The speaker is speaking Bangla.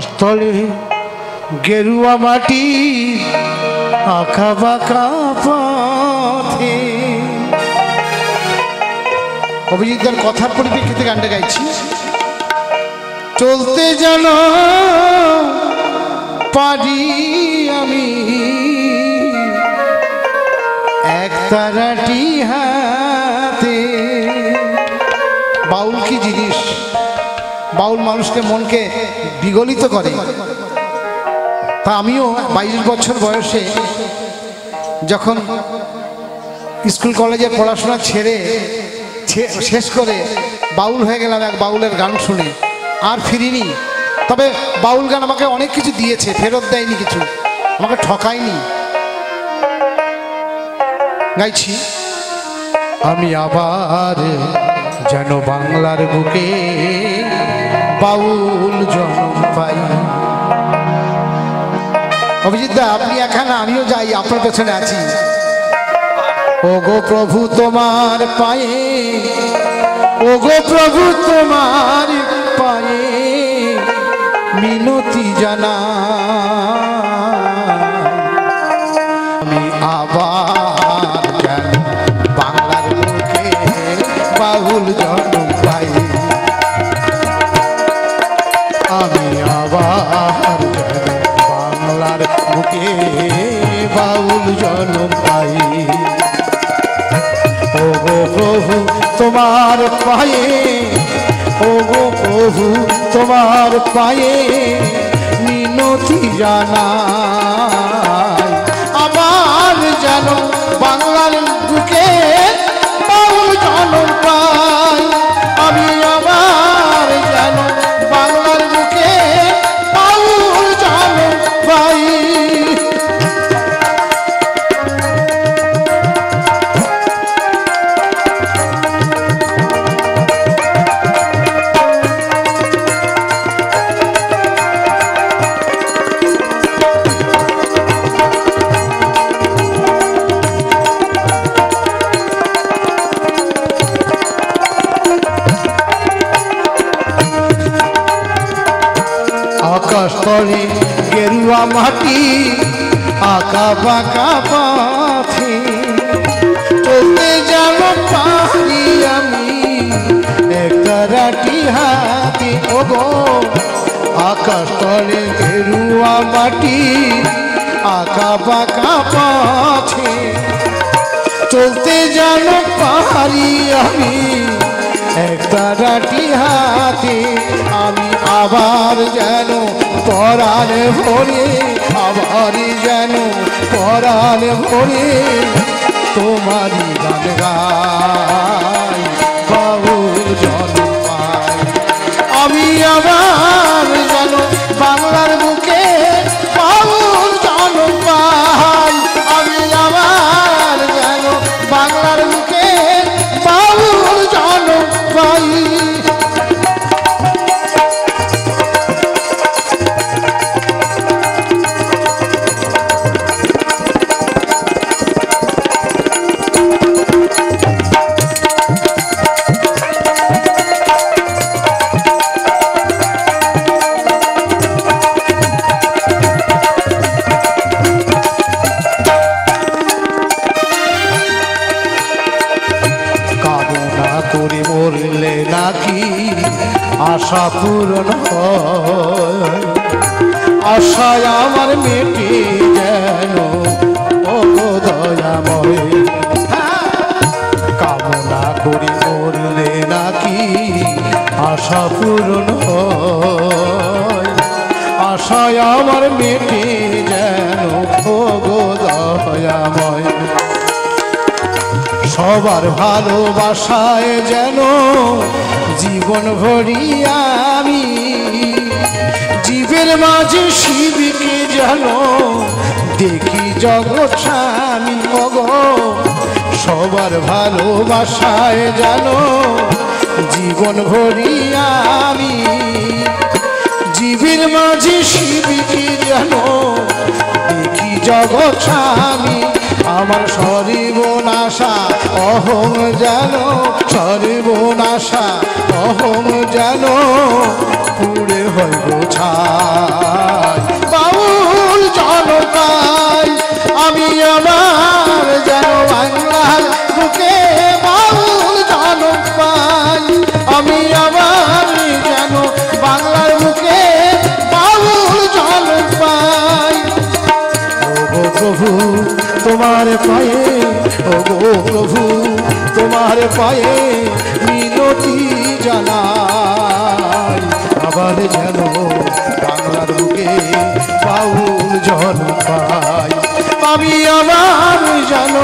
স্থলে গেরুয়া মাটি আঁকা বাঁকা পথে। অভিজিৎদার কথার পরিপ্রেক্ষিতে গানটা গাইছি। চলতে যেন পারি আমি। এক তারাটি হাতে। বাউল কি জিনিস? বাউল মানুষকে মনকে বিগলিত করে। তা আমিও বাইশ বছর বয়সে যখন স্কুল কলেজে পড়াশোনা ছেড়ে শেষ করে বাউল হয়ে গেলাম এক বাউলের গান শুনে। আর ফিরিনি। তবে বাউল গান আমাকে অনেক কিছু দিয়েছে, ফেরত দেয়নি কিছু। আমাকে ঠকায়নি। গাইছি। আমি আবার যেন বাংলার বুকে বাউল জন্ম পাই। অভিজিৎ দা, আপনি এখানে, আমিও যাই, আপনার পেছনে আছি। ও গো প্রভু তোমার পায়ে ও গো প্রভু তোমার পায়ে, মিনতি জানা বাউল জনম পাই। ও গো প্রভু, তোমার পায়ে ও গো প্রভু, তোমার পায়ে মিনতি জানাই। তলে গেরুয়া মাটি আঁকা বাঁকা পাথে চলতে যেন পারি আমি একটা রাটি হাতে ওগো আকাশ তলে গেরুয়া মাটি আঁকা বাঁকা পথে চলতে যেন পারি আমি একটা রাটি হাতে আমি আবার যেন পরাণে ভরে আবার যেন পরাণে ভরে তোমারই গান গাই। আশা পূরণ আশায় আমার মেটে যেন ও দয়াময়। কামনা করি মরলে নাকি আশা পূরণ আশায় আমার মেটে যেন ও দয়াময়। সবার ভালোবাসায় যেন জীবন ভরি আমি। জীবের মাঝে শিবকে যেন দেখি জগৎ স্বামী মগ। সবার ভালোবাসায় যেন জীবন ভরি আমি। জীবের মাঝে শিবকে যেন দেখি জগৎ স্বামী। আমার সর্বনাশা, অহং যেন সর্বনাশা। মিনতি জানাই। আবার যেন বাংলার বুকে বাউল জল পাই। আমি আমার জানো